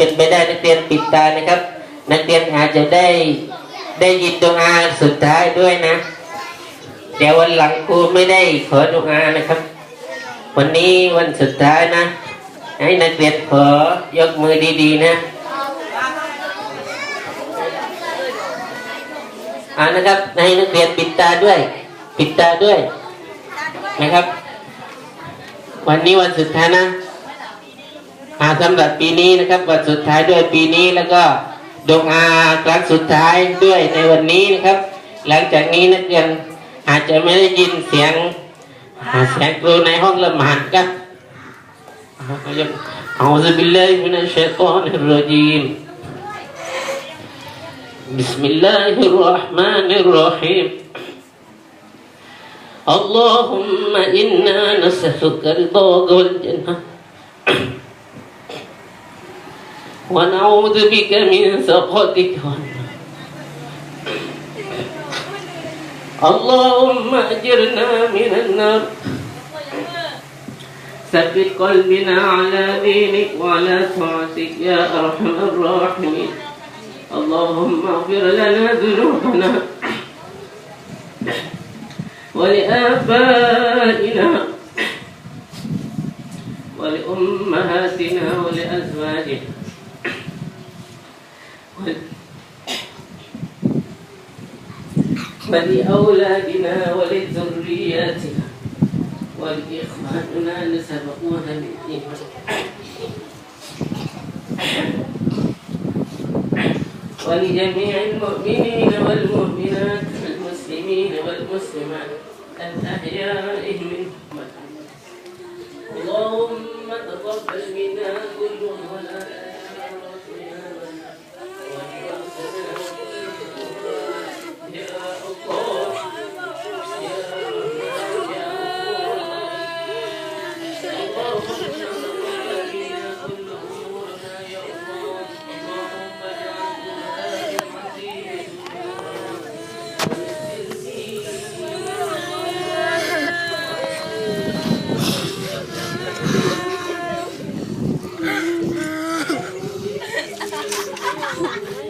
เป็นไปได้นักเรียนปิดตานะครับ นักเรียนอาจจะได้ได้ยินดวงอาสุดท้ายด้วยนะ เดี๋ยววันหลังครูไม่ได้ขอดวงอานะครับ วันนี้วันสุดท้ายนะ ให้นักเรียนขอยกมือดีๆนะอ่านะครับให้นักเรียนปิดตาด้วย ปิดตาด้วยนะครับ วันนี้วันสุดท้ายนะ อาสำหรับปีนี้นะครับวันสุดท้ายด้วยปีนี้แล้วก็ดวงอาครั้งสุดท้ายด้วยในวันนี้นะครับ หลังจากนี้นักเรียนอาจจะไม่ได้ยินเสียงอ่าเสียงครูในห้องละหมาดครับ أعوذ بالله من الشيطان الرجيم بسم الله الرحمن الرحيم اللهم إنا نسألك رضاك والجنة ونعوذ بك من سخطك. اللهم أجرنا من النار. ثبت قلبنا على دينك وعلى طاعتك يا أرحم الراحمين. اللهم اغفر لنا ذنوبنا ولآبائنا ولأمهاتنا ولأزواجنا. ول- ولأولادنا ولذرياتنا ولإخواننا اللي سبقونا بالإيمان ولجميع المؤمنين والمؤمنات والمسلمين والمسلمات الأحياء منهم. اللهم تقبل منا كل صلاة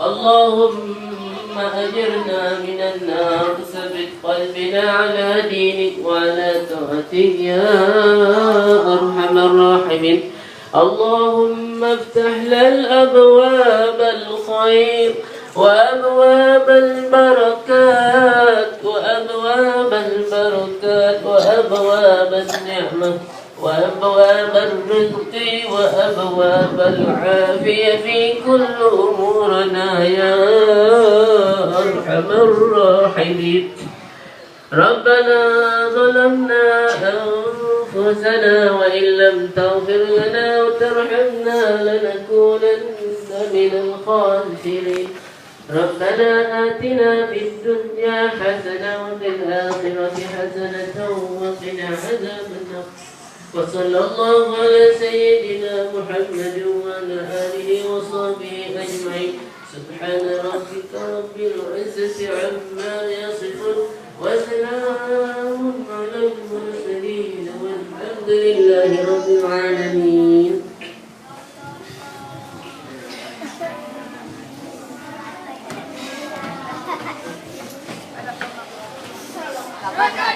اللهم أجرنا من النار ثبت قلبنا على دينك وعلى طاعتك يا أرحم الراحمين. اللهم افتح لنا أبواب الخير وأبواب البركات وأبواب البركات وأبواب النعمة. وأبواب الرزق وأبواب العافية في كل أمورنا يا أرحم الراحمين. ربنا ظلمنا أنفسنا وإن لم تغفر لنا وترحمنا لنكونن من الخاسرين. ربنا آتنا في الدنيا حسنة وفي الآخرة حسنة وقنا وصلى الله على سيدنا محمد وعلى آله وصحبه أجمعين سبحان ربك رب العزة عما يصفون وسلام على المرسلين والحمد لله رب العالمين Bye-bye.